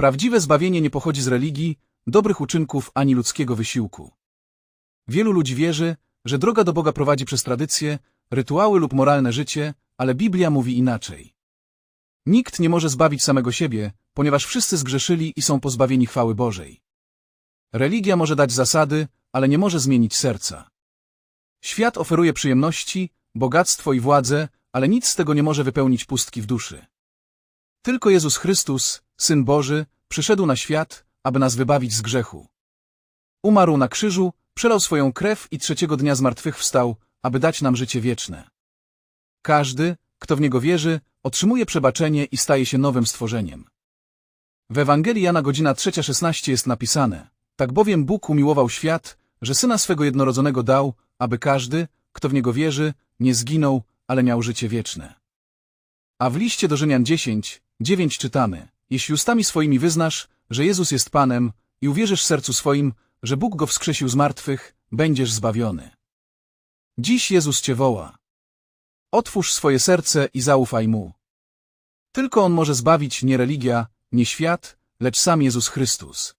Prawdziwe zbawienie nie pochodzi z religii, dobrych uczynków ani ludzkiego wysiłku. Wielu ludzi wierzy, że droga do Boga prowadzi przez tradycje, rytuały lub moralne życie, ale Biblia mówi inaczej. Nikt nie może zbawić samego siebie, ponieważ wszyscy zgrzeszyli i są pozbawieni chwały Bożej. Religia może dać zasady, ale nie może zmienić serca. Świat oferuje przyjemności, bogactwo i władzę, ale nic z tego nie może wypełnić pustki w duszy. Tylko Jezus Chrystus, Syn Boży, przyszedł na świat, aby nas wybawić z grzechu. Umarł na krzyżu, przelał swoją krew i trzeciego dnia zmartwychwstał, aby dać nam życie wieczne. Każdy, kto w Niego wierzy, otrzymuje przebaczenie i staje się nowym stworzeniem. W Ewangelii Jana godzina 3.16 jest napisane, tak bowiem Bóg umiłował świat, że Syna swego jednorodzonego dał, aby każdy, kto w Niego wierzy, nie zginął, ale miał życie wieczne. A w liście do Rzymian 10, 9 czytamy, jeśli ustami swoimi wyznasz, że Jezus jest Panem i uwierzysz sercu swoim, że Bóg Go wskrzesił z martwych, będziesz zbawiony. Dziś Jezus Cię woła. Otwórz swoje serce i zaufaj Mu. Tylko On może zbawić nie religia, nie świat, lecz sam Jezus Chrystus.